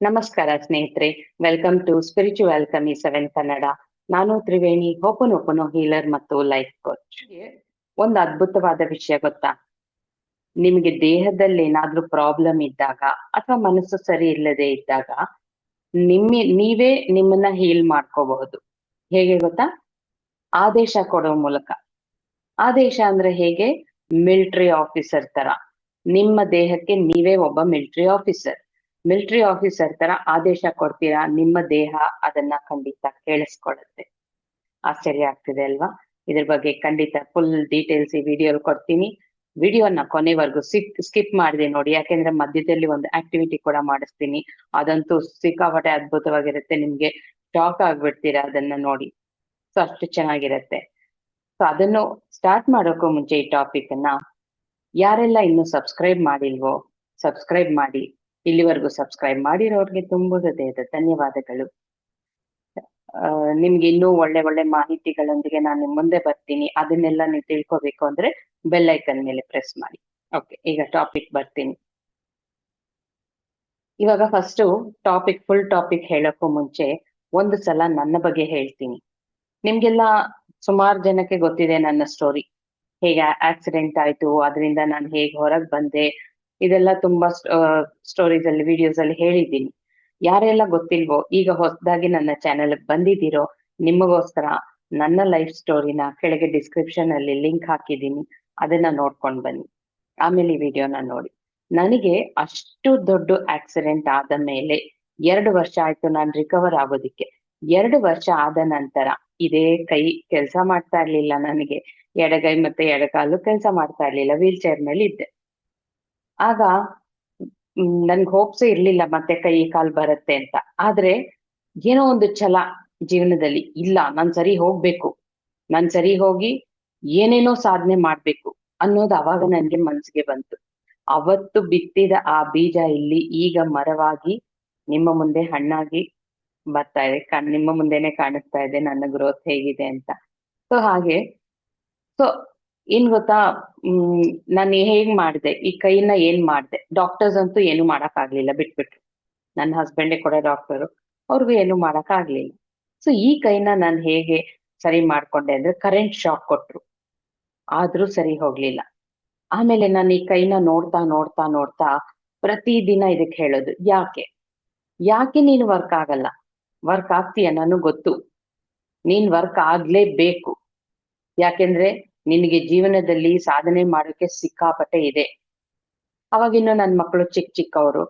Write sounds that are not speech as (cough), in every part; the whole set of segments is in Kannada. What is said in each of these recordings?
ನಮಸ್ಕಾರ ಸ್ನೇಹಿತರೆ ವೆಲ್ಕಮ್ ಟು ಸ್ಪಿರಿಚುವಲ್ ಕಮಿ ಸೆವೆನ್ ಕನ್ನಡ ನಾನು ತ್ರಿವೇಣಿ ಹೋಪನೋಪನೋ ಹೀಲರ್ ಮತ್ತು ಲೈಫ್ ಕೋಚ್ ಒಂದು ಅದ್ಭುತವಾದ ವಿಷಯ ಗೊತ್ತಾ? ನಿಮಗೆ ದೇಹದಲ್ಲಿ ಏನಾದ್ರೂ ಪ್ರಾಬ್ಲಮ್ ಇದ್ದಾಗ ಅಥವಾ ಮನಸ್ಸು ಸರಿ ಇಲ್ಲದೆ ಇದ್ದಾಗ ನಿಮ್ಮ ನೀವೇ ನಿಮ್ಮನ್ನ ಹೀಲ್ ಮಾಡ್ಕೋಬಹುದು. ಹೇಗೆ ಗೊತ್ತಾ? ಆದೇಶ ಕೊಡೋ ಮೂಲಕ. ಆದೇಶ ಅಂದ್ರೆ ಹೇಗೆ? ಮಿಲಿಟರಿ ಆಫೀಸರ್ ತರ. ನಿಮ್ಮ ದೇಹಕ್ಕೆ ನೀವೇ ಒಬ್ಬ ಮಿಲಿಟರಿ ಆಫೀಸರ್ ಮಿಲಿಟರಿ ಆಫೀಸರ್ ತರ ಆದೇಶ ಕೊಡ್ತೀರಾ? ನಿಮ್ಮ ದೇಹ ಅದನ್ನ ಖಂಡಿತ ಕೇಳಿಸ್ಕೊಳ್ಳುತ್ತೆ. ಆಶ್ಚರ್ಯ ಆಗ್ತಿದೆ ಅಲ್ವಾ? ಇದ್ರ ಬಗ್ಗೆ ಖಂಡಿತ ಫುಲ್ ಡೀಟೇಲ್ಸ್ ಈ ವಿಡಿಯೋ ಕೊಡ್ತೀನಿ. ವಿಡಿಯೋನ ಕೊನೆವರೆಗೂ ಸಿಕ್ ಸ್ಕಿಪ್ ಮಾಡಿದೆ ನೋಡಿ. ಯಾಕೆಂದ್ರೆ ಮಧ್ಯದಲ್ಲಿ ಒಂದು ಆಕ್ಟಿವಿಟಿ ಕೂಡ ಮಾಡಿಸ್ತೀನಿ. ಅದಂತೂ ಸಿಕ್ಕಾಪಟ್ಟೆ ಅದ್ಭುತವಾಗಿರುತ್ತೆ. ನಿಮ್ಗೆ ಶಾಕ್ ಆಗ್ಬಿಡ್ತೀರಾ ಅದನ್ನ ನೋಡಿ. ಸೊ ಅಷ್ಟು ಚೆನ್ನಾಗಿರುತ್ತೆ. ಸೊ ಅದನ್ನು ಸ್ಟಾರ್ಟ್ ಮಾಡೋಕ್ಕೂ ಮುಂಚೆ ಈ ಟಾಪಿಕ್ ಅನ್ನ ಯಾರೆಲ್ಲ ಇನ್ನು ಸಬ್ಸ್ಕ್ರೈಬ್ ಮಾಡಿಲ್ವೋ ಸಬ್ಸ್ಕ್ರೈಬ್ ಮಾಡಿ. ಇಲ್ಲಿವರೆಗೂ ಸಬ್ಸ್ಕ್ರೈಬ್ ಮಾಡಿರೋರಿಗೆ ತುಂಬ ಹೃದಯದ ಧನ್ಯವಾದಗಳು. ನಿಮ್ಗೆ ಇನ್ನೂ ಒಳ್ಳೆ ಒಳ್ಳೆ ಮಾಹಿತಿಗಳೊಂದಿಗೆ ನಾನು ನಿಮ್ ಮುಂದೆ ಬರ್ತೀನಿ. ಅದನ್ನೆಲ್ಲ ನೀವು ತಿಳ್ಕೊಬೇಕು ಅಂದ್ರೆ ಬೆಲ್ ಐಕನ್ ಮೇಲೆ ಪ್ರೆಸ್ ಮಾಡಿ. ಓಕೆ ಈಗ ಟಾಪಿಕ್ ಬರ್ತೀನಿ. ಇವಾಗ ಫಸ್ಟ್ ಟಾಪಿಕ್ ಫುಲ್ ಟಾಪಿಕ್ ಹೇಳಕ್ಕೂ ಮುಂಚೆ ಒಂದು ಸಲ ನನ್ನ ಬಗ್ಗೆ ಹೇಳ್ತೀನಿ. ನಿಮ್ಗೆಲ್ಲ ಸುಮಾರು ಜನಕ್ಕೆ ಗೊತ್ತಿದೆ ನನ್ನ ಸ್ಟೋರಿ ಹೇಗೆ ಆಕ್ಸಿಡೆಂಟ್ ಆಯ್ತು, ಅದರಿಂದ ನಾನು ಹೇಗೆ ಹೊರಗೆ ಬಂದೆ ಇದೆಲ್ಲ ತುಂಬಾ ಸ್ಟೋರೀಸ್ ಅಲ್ಲಿ ವಿಡಿಯೋಸ್ ಅಲ್ಲಿ ಹೇಳಿದ್ದೀನಿ. ಯಾರೆಲ್ಲ ಗೊತ್ತಿಲ್ವೋ, ಈಗ ಹೊಸದಾಗಿ ನನ್ನ ಚಾನೆಲ್ ಬಂದಿದ್ದೀರೋ, ನಿಮಗೋಸ್ಕರ ನನ್ನ ಲೈಫ್ ಸ್ಟೋರಿನ ಕೆಳಗೆ ಡಿಸ್ಕ್ರಿಪ್ಷನ್ ಅಲ್ಲಿ ಲಿಂಕ್ ಹಾಕಿದ್ದೀನಿ. ಅದನ್ನ ನೋಡ್ಕೊಂಡ್ ಬನ್ನಿ. ಆಮೇಲೆ ಈ ವಿಡಿಯೋನ ನೋಡಿ. ನನಗೆ ಅಷ್ಟು ದೊಡ್ಡ ಆಕ್ಸಿಡೆಂಟ್ ಆದ ಮೇಲೆ ಎರಡು ವರ್ಷ ಆಯ್ತು ನಾನು ರಿಕವರ್ ಆಗೋದಿಕ್ಕೆ. ಎರಡು ವರ್ಷ ಆದ ನಂತರ ಇದೇ ಕೈ ಕೆಲಸ ಮಾಡ್ತಾ ಇರ್ಲಿಲ್ಲ ನನಗೆ. ಎಡಗೈ ಮತ್ತೆ ಎಡಕಾಲು ಕೆಲಸ ಮಾಡ್ತಾ ಇರ್ಲಿಲ್ಲ ವೀಲ್ ಚೇರ್ ಮೇಲೆ ಇದ್ದೆ ಆಗ ನನ್ಗೆ ಹೋಪ್ಸೆ ಇರ್ಲಿಲ್ಲ ಮತ್ತೆ ಕೈ ಕಾಲ್ ಬರುತ್ತೆ ಅಂತ. ಆದ್ರೆ, ಏನೋ ಒಂದು ಛಲ ಜೀವನದಲ್ಲಿ ಇಲ್ಲ, ನಾನ್ ಸರಿ ಹೋಗ್ಬೇಕು. ನಾನ್ ಸರಿ ಹೋಗಿ ಏನೇನೋ ಸಾಧನೆ ಮಾಡ್ಬೇಕು ಅನ್ನೋದು ಅವಾಗ ನನ್ಗೆ ಮನ್ಸಿಗೆ ಬಂತು. ಅವತ್ತು ಬಿತ್ತಿದ ಆ ಬೀಜ ಇಲ್ಲಿ ಈಗ ಮರವಾಗಿ ನಿಮ್ಮ ಮುಂದೆ ಹಣ್ಣಾಗಿ ಬರ್ತಾ ಇದೆ ನಿಮ್ಮ ಮುಂದೆನೆ ಕಾಣಿಸ್ತಾ ಇದೆ, ನನ್ನ ಗ್ರೋತ್ ಹೇಗಿದೆ ಅಂತ. ಸೊ ಹಾಗೆ. ಸೊ ಏನ್ ಗೊತ್ತಾ? ಹ್ಮ್, ನಾನು ಹೇಗ್ ಮಾಡ್ದೆ? ಈ ಕೈನ ಏನ್ ಮಾಡ್ದೆ? ಡಾಕ್ಟರ್ಸ್ ಅಂತೂ ಏನು ಮಾಡಕ್ ಆಗ್ಲಿಲ್ಲ, ಬಿಟ್ಬಿಟ್ರು. ನನ್ನ ಹಸ್ಬೆಂಡೇ ಕೂಡ ಡಾಕ್ಟರು ಅವ್ರಿಗೂ ಏನು ಮಾಡಕ್ ಆಗ್ಲಿಲ್ಲ. ಸೊ ಈ ಕೈನ ನಾನು ಹೇಗೆ ಸರಿ ಮಾಡ್ಕೊಂಡೆ ಅಂದ್ರೆ ಕರೆಂಟ್ ಶಾಕ್ ಕೊಟ್ರು. ಆದ್ರೂ ಸರಿ ಹೋಗ್ಲಿಲ್ಲ. ಆಮೇಲೆ ನಾನು ಈ ಕೈನ ನೋಡ್ತಾ ನೋಡ್ತಾ ನೋಡ್ತಾ ಪ್ರತಿದಿನ ಇದಕ್ಕೆ ಹೇಳೋದು, ಯಾಕೆ? ಯಾಕೆ ನೀನು ವರ್ಕ್ ಆಗಲ್ಲ? ವರ್ಕ್ ಆಗ್ತೀಯ? ನಾನು ಗೊತ್ತು. ನೀನ್ ವರ್ಕ್ ಆಗ್ಲೇಬೇಕು. ಯಾಕೆಂದ್ರೆ ನಿನಗೆ ಜೀವನದಲ್ಲಿ ಸಾಧನೆ ಮಾಡೋಕೆ ಸಿಕ್ಕಾಪಟ್ಟೆ ಇದೆ. ಅವಾಗಿನ್ನು ನನ್ನ ಮಕ್ಕಳು ಚಿಕ್ಕ ಚಿಕ್ಕವರು,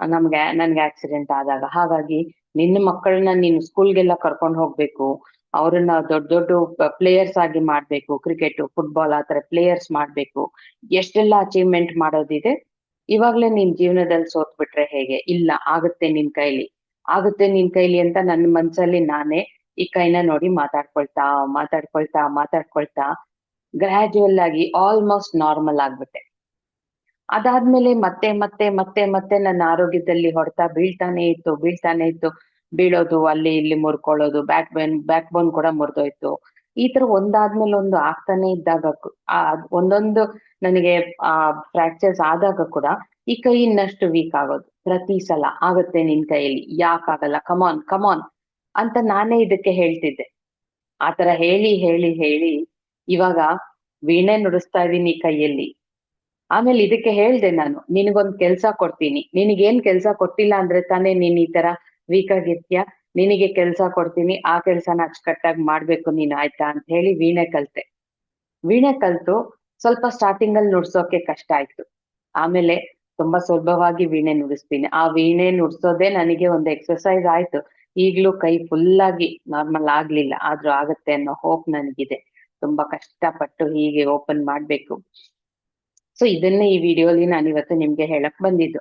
ನಮ್ಗೆ, ನನ್ಗೆ ಆಕ್ಸಿಡೆಂಟ್ ಆದಾಗ. ಹಾಗಾಗಿ ನಿನ್ನ ಮಕ್ಕಳನ್ನ ನೀನು ಸ್ಕೂಲ್ಗೆಲ್ಲ ಕರ್ಕೊಂಡು ಹೋಗ್ಬೇಕು. ಅವ್ರನ್ನ ದೊಡ್ಡ ದೊಡ್ಡ ಪ್ಲೇಯರ್ಸ್ ಆಗಿ ಮಾಡ್ಬೇಕು. ಕ್ರಿಕೆಟ್ ಫುಟ್ಬಾಲ್ ಆ ತರ ಪ್ಲೇಯರ್ಸ್ ಮಾಡ್ಬೇಕು. ಎಷ್ಟೆಲ್ಲ ಅಚೀವ್ಮೆಂಟ್ ಮಾಡೋದಿದೆ, ಇವಾಗ್ಲೇ ನಿನ್ ಜೀವನದಲ್ಲಿ ಸೋತ್ ಬಿಟ್ರೆ ಹೇಗೆ? ಇಲ್ಲ, ಆಗುತ್ತೆ ನಿನ್ ಕೈಲಿ. ಆಗುತ್ತೆ ನಿನ್ ಕೈಲಿ ಅಂತ ನನ್ನ ಮನ್ಸಲ್ಲಿ ನಾನೇ ಈ ಕೈನ ನೋಡಿ ಮಾತಾಡ್ಕೊಳ್ತಾ ಮಾತಾಡ್ಕೊಳ್ತಾ ಮಾತಾಡ್ಕೊಳ್ತಾ ಗ್ರಾಜುವಲ್ ಆಗಿ ಆಲ್ಮೋಸ್ಟ್ ನಾರ್ಮಲ್ ಆಗ್ಬಿಟ್ಟೆ. ಅದಾದ್ಮೇಲೆ ಮತ್ತೆ ಮತ್ತೆ ಮತ್ತೆ ಮತ್ತೆ ನನ್ನ ಆರೋಗ್ಯದಲ್ಲಿ ಹೊಡೆತ ಬೀಳ್ತಾನೆ ಇತ್ತು ಬೀಳ್ತಾನೆ ಇತ್ತು. ಬೀಳೋದು, ಅಲ್ಲಿ ಇಲ್ಲಿ ಮುರ್ಕೊಳ್ಳೋದು ಬ್ಯಾಕ್ ಬೋನ್ ಬ್ಯಾಕ್ ಬೋನ್ ಕೂಡ ಮುರಿದೋಯ್ತು. ಈ ತರ ಒಂದಾದ್ಮೇಲೆ ಒಂದು ಆಗ್ತಾನೆ ಇದ್ದಾಗ ಒಂದೊಂದು ನನಗೆ, ಆ ಫ್ರಾಕ್ಚರ್ಸ್ ಆದಾಗ ಕೂಡ ಈ ಕೈ ಇನ್ನಷ್ಟು ವೀಕ್ ಆಗೋದು. ಪ್ರತಿ ಸಲ ಆಗತ್ತೆ ನಿನ್ ಕೈಯಲ್ಲಿ, ಯಾಕಾಗಲ್ಲ ಕಮಾನ್ ಕಮಾನ್ ಅಂತ ನಾನೇ ಇದಕ್ಕೆ ಹೇಳ್ತಿದ್ದೆ. ಆತರ ಹೇಳಿ ಹೇಳಿ ಹೇಳಿ ಇವಾಗ ವೀಣೆ ನುಡಿಸ್ತಾ ಇದೀನಿ ಕೈಯಲ್ಲಿ. ಆಮೇಲೆ ಇದಕ್ಕೆ ಹೇಳ್ದೆ ನಾನು, ನಿನಗೊಂದ್ ಕೆಲ್ಸ ಕೊಡ್ತೀನಿ. ನಿನಗೇನ್ ಕೆಲ್ಸ ಕೊಟ್ಟಿಲ್ಲ ಅಂದ್ರೆ ತಾನೇ ನೀನ್ ಈ ತರ ವೀಕ್ ಆಗಿರ್ತೀಯ ನಿನಗೆ ಕೆಲ್ಸ ಕೊಡ್ತೀನಿ, ಆ ಕೆಲ್ಸನ ಅಚ್ಚುಕಟ್ಟಾಗಿ ಮಾಡ್ಬೇಕು ನೀನ್ ಆಯ್ತಾ ಅಂತ ಹೇಳಿ ವೀಣೆ ಕಲ್ತೆ. ವೀಣೆ ಕಲ್ತು ಸ್ವಲ್ಪ ಸ್ಟಾರ್ಟಿಂಗ್ ಅಲ್ಲಿ ನುಡ್ಸೋಕೆ ಕಷ್ಟ ಆಯ್ತು. ಆಮೇಲೆ ತುಂಬಾ ಸುಲಭವಾಗಿ ವೀಣೆ ನುಡಿಸ್ತೀನಿ. ಆ ವೀಣೆ ನುಡ್ಸೋದೇ ನನಗೆ ಒಂದು ಎಕ್ಸರ್ಸೈಸ್ ಆಯ್ತು. ಈಗ್ಲೂ ಕೈ ಫುಲ್ ಆಗಿ ನಾರ್ಮಲ್ ಆಗ್ಲಿಲ್ಲ, ಆದ್ರೂ ಆಗತ್ತೆ ಅನ್ನೋ ಹೋಪ್ ನನಗಿದೆ. ತುಂಬಾ ಕಷ್ಟಪಟ್ಟು ಹೀಗೆ ಓಪನ್ ಮಾಡ್ಬೇಕು. ಸೊ ಇದನ್ನೇ ಈ ವಿಡಿಯೋಲಿ ನಾನು ಇವತ್ತು ನಿಮ್ಗೆ ಹೇಳಕ್ ಬಂದಿದ್ದು.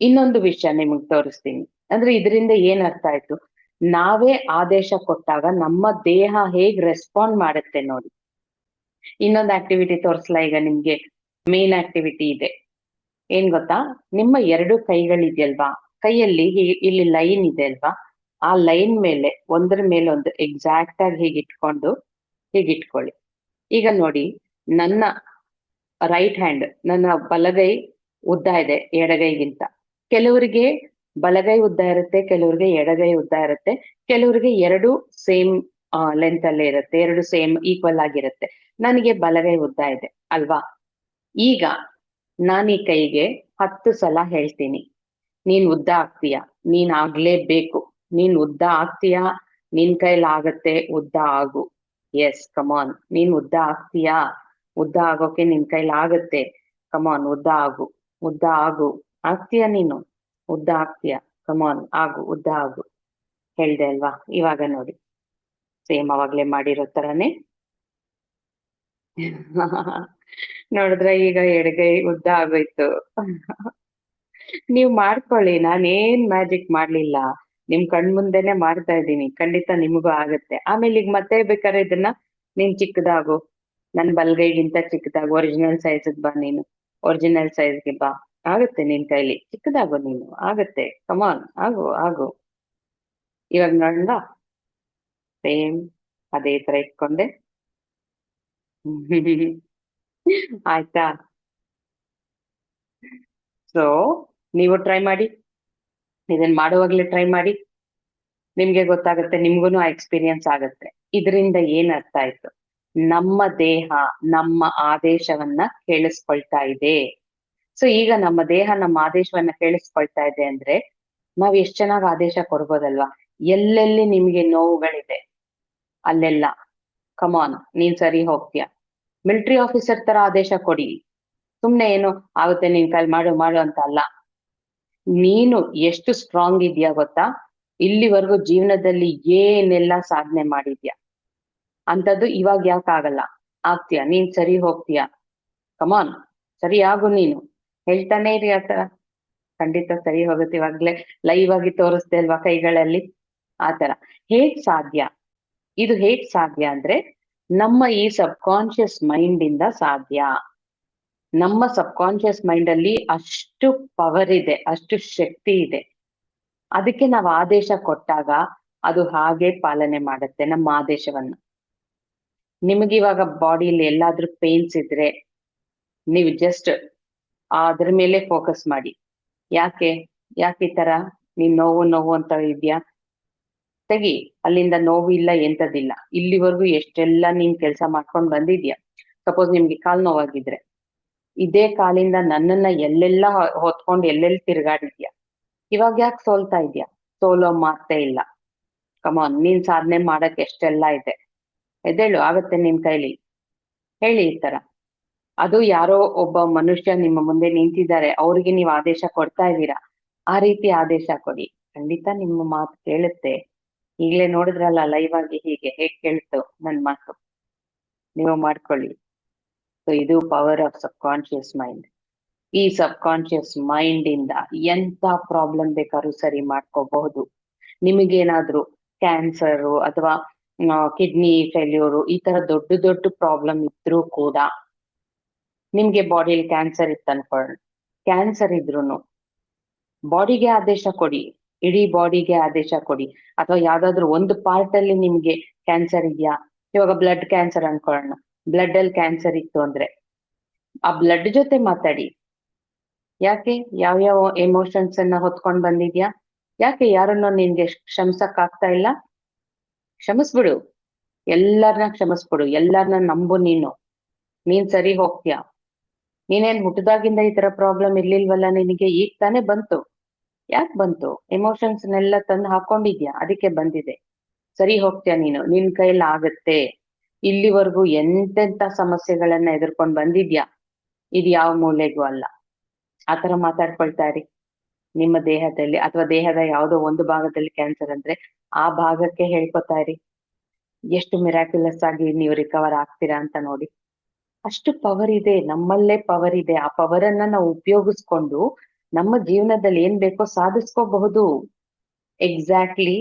ಇನ್ನೊಂದು ವಿಷಯ ನಿಮಗ್ ತೋರಿಸ್ತೀನಿ. ಅಂದ್ರೆ ಇದರಿಂದ ಏನ್ ಅರ್ಥ ಆಯ್ತು? ನಾವೇ ಆದೇಶ ಕೊಟ್ಟಾಗ ನಮ್ಮ ದೇಹ ಹೇಗ್ ರೆಸ್ಪಾಂಡ್ ಮಾಡುತ್ತೆ ನೋಡಿ. ಇನ್ನೊಂದು ಆಕ್ಟಿವಿಟಿ ತೋರಿಸ್ಲಾ ಈಗ ನಿಮ್ಗೆ. ಮೇನ್ ಆಕ್ಟಿವಿಟಿ ಇದೆ. ಏನ್ ಗೊತ್ತಾ? ನಿಮ್ಮ ಎರಡು ಕೈಗಳಿದೆಯಲ್ವಾ? ಕೈಯಲ್ಲಿ ಇಲ್ಲಿ ಲೈನ್ ಇದೆ ಅಲ್ವಾ? ಆ ಲೈನ್ ಮೇಲೆ, ಒಂದ್ರ ಮೇಲೆ ಒಂದು ಎಕ್ಸಾಕ್ಟ್ ಆಗಿ ಹೀಗೆ ಇಟ್ಕೊಂಡು ಹೀಗೆ ಇಟ್ಕೊಳ್ಳಿ ಈಗ ನೋಡಿ, ನನ್ನ ರೈಟ್ ಹ್ಯಾಂಡ್ ನನ್ನ ಬಲಗೈ ಉದ್ದ ಇದೆ, ಎಡಗೈಗಿಂತ. ಕೆಲವರಿಗೆ ಬಲಗೈ ಉದ್ದ ಇರುತ್ತೆ, ಕೆಲವರಿಗೆ ಎಡಗೈ ಉದ್ದ ಇರುತ್ತೆ, ಕೆಲವರಿಗೆ ಎರಡು ಸೇಮ್ ಲೆಂತ್ ಅಲ್ಲಿ ಇರುತ್ತೆ, ಎರಡು ಸೇಮ್ ಈಕ್ವಲ್ ಆಗಿರುತ್ತೆ. ನನಗೆ ಬಲಗೈ ಉದ್ದ ಇದೆ, ಅಲ್ವಾ? ಈಗ ನಾನು ಈ ಕೈಗೆ ಹತ್ತು ಸಲ ಹೇಳ್ತೀನಿ. ನೀನ್ ಉದ್ದ ಆಗ್ತೀಯ? ನೀನ್ ಆಗ್ಲೇಬೇಕು. ನೀನ್ ಉದ್ದ ಆಗ್ತೀಯಾ? ನಿನ್ ಕೈಲಾಗತ್ತೆ ಉದ್ದ ಆಗು. ಎಸ್ ಕಮಾನ್ ನೀನ್ ಉದ್ದ ಆಗ್ತೀಯಾ ಉದ್ದ ಆಗೋಕೆ ನಿನ್ ಕೈಲಾಗತ್ತೆ. ಕಮಾನ್ ಉದ್ದ ಆಗು ಉದ್ದ ಆಗು ಆಗ್ತೀಯ ನೀನು? ಉದ್ದ ಆಗ್ತೀಯ ಕಮಾನ್ ಆಗು ಉದ್ದ ಆಗು ಹೇಳ್ದೆ ಅಲ್ವಾ? ಇವಾಗ ನೋಡಿ. ಸೇಮ್ ಅವಾಗ್ಲೇ ಮಾಡಿರೋ ತರನೇ. (laughs) ನೋಡಿದ್ರೆ ಈಗ ಎಡಗೈ ಉದ್ದ ಆಗೋಯ್ತು (laughs) ನೀವ್ ಮಾಡ್ಕೊಳ್ಳಿ. ನಾನೇನ್ ಮ್ಯಾಜಿಕ್ ಮಾಡ್ಲಿಲ್ಲ. ನಿಮ್ ಕಣ್ ಮುಂದೆನೆ ಮಾಡ್ತಾ ಇದ್ದೀನಿ. ಖಂಡಿತ ನಿಮಗೂ ಆಗತ್ತೆ. ಆಮೇಲೆ ಈಗ ಮತ್ತೆ ಬೇಕಾದ್ರೆ ಇದನ್ನ ನೀನ್ ಚಿಕ್ಕದಾಗು. ನನ್ ಬಲ್ಗೈಗಿಂತ ಚಿಕ್ಕದಾಗು. ಒರಿಜಿನಲ್ ಸೈಜ್ ಬಾ ನೀನು. ಒರಿಜಿನಲ್ ಸೈಜ್ಗೆ ಬಾ. ಆಗತ್ತೆ ನಿನ್ ಕೈಲಿ. ಚಿಕ್ಕದಾಗು ನೀನು. ಆಗತ್ತೆ. ಕಮಾನ್ ಆಗು ಆಗು. ಇವಾಗ ನೋಡೋಣ ಸೇಮ್ ಅದೇ ತರ ಇಟ್ಕೊಂಡೆ. (laughs) ಆಯ್ತಾ? ಸೊ ನೀವು ಟ್ರೈ ಮಾಡಿ. ಇದನ್ನ ಮಾಡುವಾಗ್ಲೇ ಟ್ರೈ ಮಾಡಿ, ನಿಮ್ಗೆ ಗೊತ್ತಾಗುತ್ತೆ, ನಿಮ್ಗೂನು ಆ ಎಕ್ಸ್ಪೀರಿಯನ್ಸ್ ಆಗುತ್ತೆ. ಇದರಿಂದ ಏನ್ ಅರ್ಥ ಆಯ್ತು? ನಮ್ಮ ದೇಹ, ನಮ್ಮ ಆದೇಶವನ್ನ ಕೇಳಿಸ್ಕೊಳ್ತಾ ಇದೆ. ಸೊ ಈಗ ನಮ್ಮ ದೇಹ, ನಮ್ಮ ಆದೇಶವನ್ನ ಕೇಳಿಸ್ಕೊಳ್ತಾ ಇದೆ ಅಂದ್ರೆ, ನಾವ್ ಎಷ್ಟ್ ಚೆನ್ನಾಗ್ ಆದೇಶ ಕೊಡ್ಬೋದಲ್ವಾ? ಎಲ್ಲೆಲ್ಲಿ ನಿಮ್ಗೆ ನೋವುಗಳಿದೆ, ಅಲ್ಲೆಲ್ಲ. ಕಮಾನ್ ನೀನ್ ಸರಿ ಹೋಗ್ತೀಯ. ಮಿಲಿಟರಿ ಆಫೀಸರ್ ತರ ಆದೇಶ ಕೊಡಿ. ಸುಮ್ನೆ ಏನು, ಆಗುತ್ತೆ, ನೀನ್ ಕೈಲಿ ಮಾಡು ಮಾಡು ಅಂತ ಅಲ್ಲ. ನೀನು ಎಷ್ಟು ಸ್ಟ್ರಾಂಗ್ ಇದೆಯಾ ಗೊತ್ತಾ? ಇಲ್ಲಿವರೆಗೂ ಜೀವನದಲ್ಲಿ ಏನೆಲ್ಲ ಸಾಧನೆ ಮಾಡಿದ್ಯಾ? ಅಂತದ್ದು ಇವಾಗ ಯಾಕೆ ಆಗಲ್ಲ? ಆಗ್ತೀಯ? ನೀನ್ ಸರಿ ಹೋಗ್ತೀಯ? ಕಮಾನ್ ಸರಿ ಆಗು ನೀನು. ಹೇಳ್ತಾನೆ ಇರಿ ಆತರ ಖಂಡಿತ ಸರಿ ಹೋಗುತ್ತೆ ಇವಾಗ್ಲೇ. ಲೈವ್ ಆಗಿ ತೋರಿಸ್ದೆ ಅಲ್ವಾ ಕೈಗಳಲ್ಲಿ? ಆತರ ಹೇಗ್ ಸಾಧ್ಯ? ಇದು ಹೇಗ್ ಸಾಧ್ಯ ಅಂದ್ರೆ ನಮ್ಮ ಈ ಸಬ್ ಕಾನ್ಶಿಯಸ್ ಮೈಂಡ್ ಇಂದ ಸಾಧ್ಯ. ನಮ್ಮ ಸಬ್ ಕಾನ್ಶಿಯಸ್ ಮೈಂಡ್ ಅಲ್ಲಿ ಅಷ್ಟು ಪವರ್ ಇದೆ, ಅಷ್ಟು ಶಕ್ತಿ ಇದೆ. ಅದಕ್ಕೆ ನಾವು ಆದೇಶ ಕೊಟ್ಟಾಗ ಅದು ಹಾಗೆ ಪಾಲನೆ ಮಾಡುತ್ತೆ, ನಮ್ಮ ಆದೇಶವನ್ನ. ನಿಮಗೆ ಇವಾಗ ಬಾಡಿಲಿ ಎಲ್ಲಾದ್ರೂ ಪೇನ್ಸ್ ಇದ್ರೆ ನೀವು ಜಸ್ಟ್ ಅದ್ರ ಮೇಲೆ ಫೋಕಸ್ ಮಾಡಿ. ಯಾಕೆ? ಯಾಕೆ ಈ ತರ? ನೀನ್ ನೋವು ನೋವು ಅಂತ ಇದ್ಯಾ? ತೆಗಿ, ಅಲ್ಲಿಂದ ನೋವು ಇಲ್ಲ ಎಂತದಿಲ್ಲ. ಇಲ್ಲಿವರೆಗೂ ಎಷ್ಟೆಲ್ಲ ನೀನ್ ಕೆಲಸ ಮಾಡ್ಕೊಂಡು ಬಂದಿದ್ಯಾ? ಸಪೋಸ್ ನಿಮ್ಗೆ ಕಾಲ್ ನೋವಾಗಿದ್ರೆ ಇದೇ ಕಾಲಿಂದ ನನ್ನನ್ನ ಎಲ್ಲೆಲ್ಲ ಹೊತ್ಕೊಂಡು ಎಲ್ಲೆಲ್ಲಿ ತಿರ್ಗಾಡಿದ್ಯಾ? ಇವಾಗ ಯಾಕೆ ಸೋಲ್ತಾ ಇದ್ಯಾ? ಸೋಲೋ ಮಾತೇ ಇಲ್ಲ. ಕಮಾನ್ ನೀನ್ ಸಾಧನೆ ಮಾಡಕ್ ಎಷ್ಟೆಲ್ಲ ಇದೆ. ಎದ್ದೇಳು, ಆಗತ್ತೆ ನಿನ್ ಕೈಲಿ. ಹೇಳಿ ಈ ತರ. ಅದು ಯಾರೋ ಒಬ್ಬ ಮನುಷ್ಯ ನಿಮ್ಮ ಮುಂದೆ ನಿಂತಿದ್ದಾರೆ. ಅವ್ರಿಗೆ ನೀವು ಆದೇಶ ಕೊಡ್ತಾ ಇದ್ದೀರಾ? ಆ ರೀತಿ ಆದೇಶ ಕೊಡಿ. ಖಂಡಿತ ನಿಮ್ಮ ಮಾತು ಕೇಳುತ್ತೆ. ಈಗ್ಲೇ ನೋಡಿದ್ರಲ್ಲ ಲೈವ್ ಆಗಿ ಹೀಗೆ ಹೇಗ್ ಕೇಳ್ತು ನನ್ ಮಾತು? ನೀವು ಮಾಡ್ಕೊಳ್ಳಿ. ಸೊ ಇದು power of subconscious mind ಈ ಸಬ್ ಕಾನ್ಶಿಯಸ್ ಮೈಂಡ್ ಇಂದ ಎಂತ ಪ್ರಾಬ್ಲಮ್ ಬೇಕಾದ್ರೂ ಸರಿ ಮಾಡ್ಕೋಬಹುದು. ನಿಮಗೇನಾದ್ರೂ ಕ್ಯಾನ್ಸರ್ ಅಥವಾ ಕಿಡ್ನಿ ಫೇಲ್ಯೂರ್ ಈ ತರ ದೊಡ್ಡ ದೊಡ್ಡ ಪ್ರಾಬ್ಲಮ್ ಇದ್ರೂ ಕೂಡ ನಿಮ್ಗೆ ಬಾಡಿಯಲ್ಲಿ ಕ್ಯಾನ್ಸರ್ ಇತ್ತು ಅನ್ಕೊಳ್ಳಿ. ಕ್ಯಾನ್ಸರ್ ಇದ್ರೂನು ಬಾಡಿಗೆ ಆದೇಶ ಕೊಡಿ. ಇಡೀ ಬಾಡಿಗೆ ಆದೇಶ ಕೊಡಿ. ಅಥವಾ ಯಾವ್ದಾದ್ರು ಒಂದು ಪಾರ್ಟ್ ಅಲ್ಲಿ ನಿಮ್ಗೆ ಕ್ಯಾನ್ಸರ್ ಇದೆಯಾ? ಇವಾಗ ಬ್ಲಡ್ ಕ್ಯಾನ್ಸರ್ ಅನ್ಕೊಳ್ಳೋಣ. ಬ್ಲಡ್ ಅಲ್ಲಿ ಕ್ಯಾನ್ಸರ್ ಇತ್ತು ಅಂದ್ರೆ. ಆ ಬ್ಲಡ್ ಜೊತೆ ಮಾತಾಡಿ. ಯಾಕೆ? ಯಾವ ಯಾವ ಎಮೋಷನ್ಸ್ ಅನ್ನ ಹೊತ್ಕೊಂಡ್ ಬಂದಿದ್ಯಾ? ಯಾಕೆ ಯಾರನ್ನೋ ನಿನ್ಗೆ ಕ್ಷಮಿಸಕ್ ಆಗ್ತಾ ಇಲ್ಲ? ಕ್ಷಮಿಸ್ಬಿಡು. ಎಲ್ಲಾರನ್ನ ಕ್ಷಮಿಸ್ಬಿಡು. ಎಲ್ಲಾರನ್ನ ನಂಬು ನೀನು. ನೀನ್ ಸರಿ ಹೋಗ್ತೀಯಾ? ನೀನೇನ್ ಹುಟ್ಟದಾಗಿಂದ ಈ ತರ ಪ್ರಾಬ್ಲಮ್ ಇರ್ಲಿಲ್ವಲ್ಲ ನಿನಗೆ? ಈಗ ತಾನೇ ಬಂತು. ಯಾಕೆ ಬಂತು? ಎಮೋಷನ್ಸ್ನೆಲ್ಲ ತಂದು ಹಾಕೊಂಡಿದ್ಯಾ? ಅದಕ್ಕೆ ಬಂದಿದೆ. ಸರಿ ಹೋಗ್ತೀಯ ನೀನು? ನಿನ್ ಕೈಯಲ್ಲಿ ಆಗತ್ತೆ. ಇಲ್ಲಿವರೆಗೂ ಎಂತೆಂತ ಸಮಸ್ಯೆಗಳನ್ನ ಎದುರ್ಕೊಂಡು ಬಂದಿದ್ಯಾ? ಇದು ಯಾವ ಮೂಲೆಗೂ ಅಲ್ಲ. ಆತರ ಮಾತಾಡ್ಕೊಳ್ತಾ ಇರಿ. ನಿಮ್ಮ ದೇಹದಲ್ಲಿ ಅಥವಾ ದೇಹದ ಯಾವುದೋ ಒಂದು ಭಾಗದಲ್ಲಿ ಕ್ಯಾನ್ಸರ್ ಅಂದ್ರೆ ಆ ಭಾಗಕ್ಕೆ ಹೇಳ್ಕೊತಾ ಇರಿ. ಎಷ್ಟು ಮಿರಾಕ್ಯುಲಸ್ ಆಗಿ ನೀವು ರಿಕವರ್ ಆಗ್ತೀರಾ ಅಂತ ನೋಡಿ. ಅಷ್ಟು ಪವರ್ ಇದೆ. ನಮ್ಮಲ್ಲೇ ಪವರ್ ಇದೆ. ಆ ಪವರ್ ಅನ್ನ ನಾವು ಉಪಯೋಗಿಸ್ಕೊಂಡು ನಮ್ಮ ಜೀವನದಲ್ಲಿ ಏನ್ ಬೇಕೋ ಸಾಧಿಸ್ಕೋಬಹುದು. ಎಕ್ಸಾಕ್ಟ್ಲಿ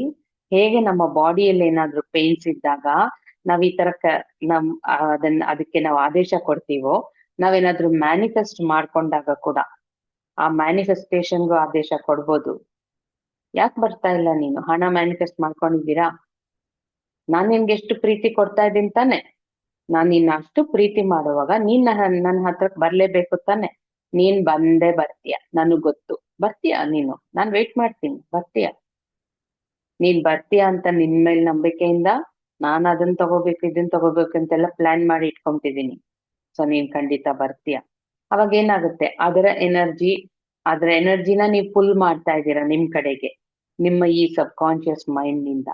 ಹೇಗೆ ನಮ್ಮ ಬಾಡಿಯಲ್ಲಿ ಏನಾದ್ರೂ ಪೇನ್ಸ್ ಇದ್ದಾಗ ನಾವ್ ಈ ತರ ನಮ್ ಅದನ್ನ ಅದಕ್ಕೆ ನಾವು ಆದೇಶ ಕೊಡ್ತೀವೋ, ನಾವೇನಾದ್ರೂ ಮ್ಯಾನಿಫೆಸ್ಟ್ ಮಾಡ್ಕೊಂಡಾಗ ಕೂಡ ಆ ಮ್ಯಾನಿಫೆಸ್ಟೇಷನ್ಗೂ ಆದೇಶ ಕೊಡ್ಬೋದು. ಯಾಕೆ ಬರ್ತಾ ಇಲ್ಲ ನೀನು? ಹಣ ಮ್ಯಾನಿಫೆಸ್ಟ್ ಮಾಡ್ಕೊಂಡಿದ್ದೀರಾ? ನಾನ್ ನಿನ್ಗೆ ಎಷ್ಟು ಪ್ರೀತಿ ಕೊಡ್ತಾ ಇದ್ದೀನಿ ತಾನೆ. ನಾನ್ ನಿನ್ನ ಅಷ್ಟು ಪ್ರೀತಿ ಮಾಡುವಾಗ ನೀನ್ ನನ್ನ ಹತ್ರಕ್ ಬರ್ಲೇಬೇಕು ತಾನೆ. ನೀನ್ ಬಂದೇ ಬರ್ತೀಯ. ನನಗ್ ಗೊತ್ತು. ಬರ್ತೀಯ ನೀನು? ನಾನ್ ವೇಟ್ ಮಾಡ್ತೀನಿ. ಬರ್ತೀಯ? ನೀನ್ ಬರ್ತೀಯ ಅಂತ ನಿನ್ ಮೇಲೆ ನಂಬಿಕೆಯಿಂದ? ನಾನ್ ಅದನ್ನ ತಗೋಬೇಕು ಇದನ್ನ ತಗೋಬೇಕು ಅಂತೆಲ್ಲ ಪ್ಲಾನ್ ಮಾಡಿ ಇಟ್ಕೊಂತಿದೀನಿ. ಸೊ ನೀನ್ ಖಂಡಿತ ಬರ್ತೀಯ. ಅವಾಗ ಏನಾಗುತ್ತೆ? ಅದರ ಎನರ್ಜಿ ಅದರ ಎನರ್ಜಿನ ನೀವು ಫುಲ್ ಮಾಡ್ತಾ ಇದ್ದೀರಾ ನಿಮ್ ಕಡೆಗೆ, ನಿಮ್ಮ ಈ ಸಬ್ ಕಾನ್ಶಿಯಸ್ ಮೈಂಡ್ನಿಂದ.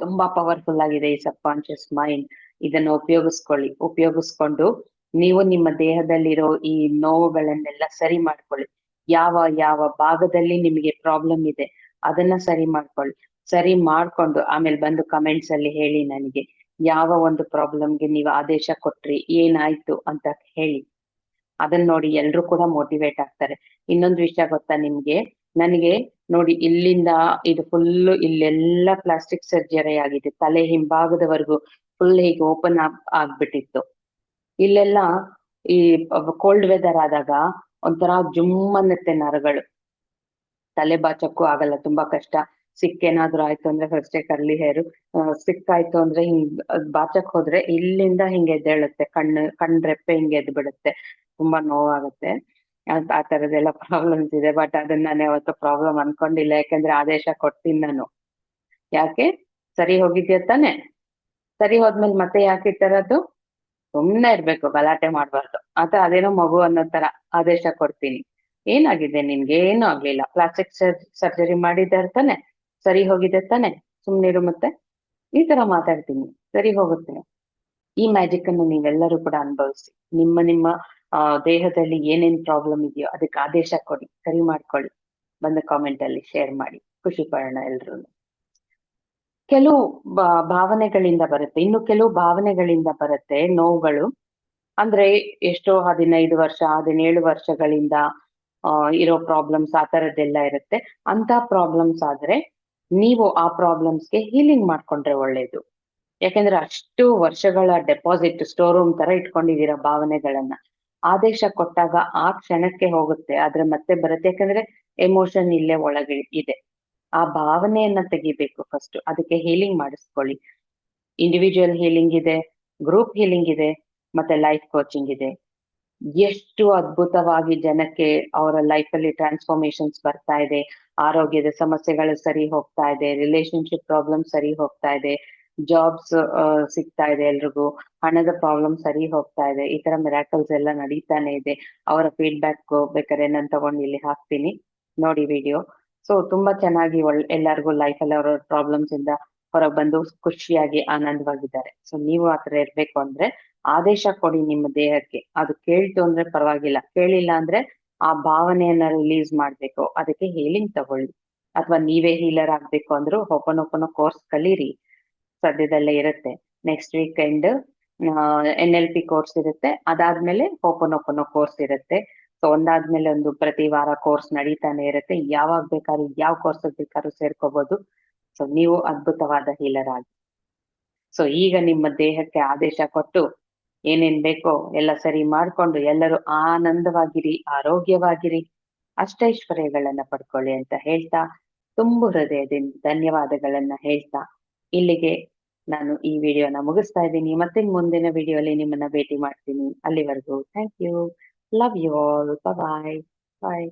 ತುಂಬಾ ಪವರ್ಫುಲ್ ಆಗಿದೆ ಈ ಸಬ್ ಕಾನ್ಶಿಯಸ್ ಮೈಂಡ್ ಇದನ್ನ ಉಪಯೋಗಿಸ್ಕೊಳ್ಳಿ. ಉಪಯೋಗಿಸ್ಕೊಂಡು ನೀವು ನಿಮ್ಮ ದೇಹದಲ್ಲಿರೋ ಈ ನೋವುಗಳನ್ನೆಲ್ಲ ಸರಿ ಮಾಡ್ಕೊಳ್ಳಿ. ಯಾವ ಯಾವ ಭಾಗದಲ್ಲಿ ನಿಮಗೆ ಪ್ರಾಬ್ಲಮ್ ಇದೆ, ಅದನ್ನ ಸರಿ ಮಾಡ್ಕೊಳ್ಳಿ. ಸರಿ ಮಾಡ್ಕೊಂಡು ಆಮೇಲೆ ಬಂದು ಕಮೆಂಟ್ಸ್ ಅಲ್ಲಿ ಹೇಳಿ ನನಗೆ. ಯಾವ ಒಂದು ಪ್ರಾಬ್ಲಮ್ಗೆ ನೀವು ಆದೇಶ ಕೊಟ್ರಿ, ಏನಾಯ್ತು ಅಂತ ಹೇಳಿ. ಅದನ್ನ ನೋಡಿ ಎಲ್ರು ಕೂಡ ಮೋಟಿವೇಟ್ ಆಗ್ತಾರೆ. ಇನ್ನೊಂದು ವಿಷಯ ಗೊತ್ತಾ ನಿಮ್ಗೆ? ನನಗೆ ನೋಡಿ ಇಲ್ಲಿಂದ ಇದು ಫುಲ್ ಇಲ್ಲೆಲ್ಲ ಪ್ಲಾಸ್ಟಿಕ್ ಸರ್ಜರಿ ಆಗಿದೆ. ತಲೆ ಹಿಂಭಾಗದವರೆಗೂ ಫುಲ್ ಹೀಗೆ ಓಪನ್ ಆಗ್, ಆಗ್ಬಿಟ್ಟಿತ್ತು. ಇಲ್ಲೆಲ್ಲ ಈ ಕೋಲ್ಡ್ ವೆದರ್ ಆದಾಗ ಒಂಥರ ಜುಮ್ ಅನ್ನತ್ತೆ ನರಗಳು. ತಲೆ ಬಾಚಕ್ಕೂ ಆಗಲ್ಲ, ತುಂಬಾ ಕಷ್ಟ. ಸಿಕ್ಕೇನಾದ್ರೂ ಆಯ್ತು ಅಂದ್ರೆ ಫಸ್ಟೇ ಕರ್ಲಿ ಹೇರು. ಸಿಕ್ಕಾಯ್ತು ಅಂದ್ರೆ ಹಿಂಗ್ ಬಾಚಕ್ ಹೋದ್ರೆ ಇಲ್ಲಿಂದ ಹಿಂಗೆ ಎದ್ದೇಳುತ್ತೆ. ಕಣ್ಣು, ಕಣ್ ರೆಪ್ಪೆ ಹಿಂಗೆ ಎದ್ದು ಬಿಡುತ್ತೆ ತುಂಬಾ ನೋವಾಗುತ್ತೆ. ಆ- ಆ ತರದೆಲ್ಲ ಪ್ರಾಬ್ಲಮ್ಸ್ ಇದೆ. ಬಟ್ ಅದನ್ನ ನಾನು ಯಾವತ್ತು ಪ್ರಾಬ್ಲಮ್ ಅನ್ಕೊಂಡಿಲ್ಲ. ಯಾಕಂದ್ರೆ ಆದೇಶ ಕೊಡ್ತೀನಿ ನಾನು. ಯಾಕೆ? ಸರಿ ಹೋಗಿದ್ಯಾ ತಾನೆ? ಸರಿ ಹೋದ್ಮೇಲೆ ಮತ್ತೆ ಯಾಕೆ ಈ ತರದ್ದು? ಸುಮ್ನೆ ಇರ್ಬೇಕು, ಗಲಾಟೆ ಮಾಡ್ಬಾರ್ದು. ಆತ ಅದೇನೋ ಮಗು ಅನ್ನೋ ತರ ಆದೇಶ ಕೊಡ್ತೀನಿ. ಏನಾಗಿದೆ? ನಿನ್ಗೆ ಏನು ಆಗ್ಲಿಲ್ಲ ಪ್ಲಾಸ್ಟಿಕ್ ಸರ್ಜರಿ ಮಾಡಿದ್ದಾರೆ ತಾನೆ? ಸರಿ ಹೋಗಿದೆ ತಾನೆ? ಸುಮ್ನಿರು ಮತ್ತೆ. ಈ ತರ ಮಾತಾಡ್ತೀನಿ. ಸರಿ ಹೋಗುತ್ತೆ. ಈ ಮ್ಯಾಜಿಕ್ ಅನ್ನು ನೀವೆಲ್ಲರೂ ಕೂಡ ಅನುಭವಿಸಿ. ನಿಮ್ಮ ನಿಮ್ಮ ದೇಹದಲ್ಲಿ ಏನೇನ್ ಪ್ರಾಬ್ಲಮ್ ಇದೆಯೋ ಅದಕ್ಕೆ ಆದೇಶ ಕೊಡಿ. ಸರಿ ಮಾಡ್ಕೊಳ್ಳಿ. ಬಂದ ಕಾಮೆಂಟ್ ಅಲ್ಲಿ ಶೇರ್ ಮಾಡಿ. ಖುಷಿ ಪಡೋಣ ಎಲ್ರು ಕೆಲವು ಭಾವನೆಗಳಿಂದ ಬರುತ್ತೆ. ಇನ್ನು ಕೆಲವು ಭಾವನೆಗಳಿಂದ ಬರುತ್ತೆ ನೋವುಗಳು. ಅಂದ್ರೆ ಎಷ್ಟೋ ಹದಿನೈದು ವರ್ಷ, ಹದಿನೇಳು ವರ್ಷಗಳಿಂದ ಇರೋ ಪ್ರಾಬ್ಲಮ್ಸ್ ಆ ತರದ್ದೆಲ್ಲ ಇರುತ್ತೆ. ಅಂತ ಪ್ರಾಬ್ಲಮ್ಸ್ ಆದ್ರೆ ನೀವು ಆ ಪ್ರಾಬ್ಲಮ್ಸ್ಗೆ ಹೀಲಿಂಗ್ ಮಾಡ್ಕೊಂಡ್ರೆ ಒಳ್ಳೇದು. ಯಾಕಂದ್ರೆ ಅಷ್ಟು ವರ್ಷಗಳ ಡೆಪಾಸಿಟ್ ಸ್ಟೋರ್ ರೂಮ್ ತರ ಇಟ್ಕೊಂಡಿದ್ದೀರಾ ಭಾವನೆಗಳನ್ನ. ಆದೇಶ ಕೊಟ್ಟಾಗ ಆ ಕ್ಷಣಕ್ಕೆ ಹೋಗುತ್ತೆ, ಆದ್ರೆ ಮತ್ತೆ ಬರುತ್ತೆ. ಯಾಕಂದ್ರೆ ಎಮೋಷನ್ ಇಲ್ಲೇ ಒಳಗೆ ಇದೆ. ಆ ಭಾವನೆಯನ್ನ ತೆಗಿಬೇಕು ಫಸ್ಟ್ ಅದಕ್ಕೆ ಹೀಲಿಂಗ್ ಮಾಡಿಸ್ಕೊಳ್ಳಿ. ಇಂಡಿವಿಜುವಲ್ ಹೀಲಿಂಗ್ ಇದೆ ಗ್ರೂಪ್ ಹೀಲಿಂಗ್ ಇದೆ, ಮತ್ತೆ ಲೈಫ್ ಕೋಚಿಂಗ್ ಇದೆ. ಎಷ್ಟು ಅದ್ಭುತವಾಗಿ ಜನಕ್ಕೆ ಅವರ ಲೈಫ್ ಅಲ್ಲಿ ಟ್ರಾನ್ಸ್ಫಾರ್ಮೇಶನ್ಸ್ ಬರ್ತಾ ಇದೆ. ಆರೋಗ್ಯದ ಸಮಸ್ಯೆಗಳು ಸರಿ ಹೋಗ್ತಾ ಇದೆ ರಿಲೇಶನ್ಶಿಪ್ ಪ್ರಾಬ್ಲಮ್ ಸರಿ ಹೋಗ್ತಾ ಇದೆ ಜಾಬ್ಸ್ ಸಿಗ್ತಾ ಇದೆ ಎಲ್ರಿಗೂ, ಹಣದ ಪ್ರಾಬ್ಲಮ್ ಸರಿ ಹೋಗ್ತಾ ಇದೆ, ಈ ತರ ಮಿರಾಕಲ್ಸ್ ಎಲ್ಲ ನಡೀತಾನೆ ಇದೆ. ಅವರ ಫೀಡ್ಬ್ಯಾಕ್ ಬೇಕಾದ್ರೆ ನಾನು ತಗೊಂಡು ಇಲ್ಲಿ ಹಾಕ್ತೀನಿ, ನೋಡಿ ವಿಡಿಯೋ ಸೊ ತುಂಬಾ ಚೆನ್ನಾಗಿ ಎಲ್ಲರಿಗೂ ಲೈಫ್ ಅಲ್ಲಿ ಅವರ ಪ್ರಾಬ್ಲಮ್ಸ್ ಇಂದ ಹೊರಗೆ ಬಂದು ಖುಷಿಯಾಗಿ ಆನಂದವಾಗಿದ್ದಾರೆ. ಸೊ ನೀವು ಆತರ ಇರ್ಬೇಕು ಅಂದ್ರೆ ಆದೇಶ ಕೊಡಿ ನಿಮ್ಮ ದೇಹಕ್ಕೆ. ಅದು ಕೇಳ್ತು ಅಂದ್ರೆ ಪರವಾಗಿಲ್ಲ. ಕೇಳಿಲ್ಲ ಅಂದ್ರೆ ಆ ಭಾವನೆಯನ್ನ ರಿಲೀಸ್ ಮಾಡ್ಬೇಕು. ಅದಕ್ಕೆ ಹೀಲಿಂಗ್ ತಗೊಳ್ಳಿ. ಅಥವಾ ನೀವೇ ಹೀಲರ್ ಆಗ್ಬೇಕು ಅಂದ್ರೂ ಓಪನ್ ಓಪನ್ ಕೋರ್ಸ್ ಕಲೀರಿ. ಸದ್ಯದಲ್ಲೇ ಇರುತ್ತೆ. Next weekend N L P course ಇರುತ್ತೆ. ಅದಾದ್ಮೇಲೆ ಓಪನ್ ಓಪನ್ ಕೋರ್ಸ್ ಇರುತ್ತೆ. ಸೊ ಒಂದಾದ್ಮೇಲೆ ಒಂದು ಪ್ರತಿ ವಾರ ಕೋರ್ಸ್ ನಡೀತಾನೆ ಇರುತ್ತೆ. ಯಾವಾಗ ಬೇಕಾದ್ರೂ, ಯಾವ ಕೋರ್ಸ್ ಬೇಕಾದ್ರೂ ಸೇರ್ಕೋಬಹುದು ಸೊ ನೀವು ಅದ್ಭುತವಾದ ಹೀಲರ್ ಆಗಿ. ಸೊ ಈಗ ನಿಮ್ಮ ದೇಹಕ್ಕೆ ಆದೇಶ ಕೊಟ್ಟು ಏನೇನ್ ಬೇಕೋ ಎಲ್ಲ ಸರಿ ಮಾಡ್ಕೊಂಡು ಎಲ್ಲರೂ ಆನಂದವಾಗಿರಿ, ಆರೋಗ್ಯವಾಗಿರಿ, ಅಷ್ಟೈಶ್ವರ್ಯಗಳನ್ನ ಪಡ್ಕೊಳ್ಳಿ ಅಂತ ಹೇಳ್ತಾ ತುಂಬು ಹೃದಯದಿಂದ ಧನ್ಯವಾದಗಳನ್ನ ಹೇಳ್ತಾ ಇಲ್ಲಿಗೆ ನಾನು ಈ ವಿಡಿಯೋನ ಮುಗಿಸ್ತಾ ಇದ್ದೀನಿ. ಮತ್ತೆ ಮುಂದಿನ ವಿಡಿಯೋಲಿ ನಿಮ್ಮನ್ನ ಭೇಟಿ ಮಾಡ್ತೀನಿ. ಅಲ್ಲಿವರೆಗೂ thank you. Love you all. Bye bye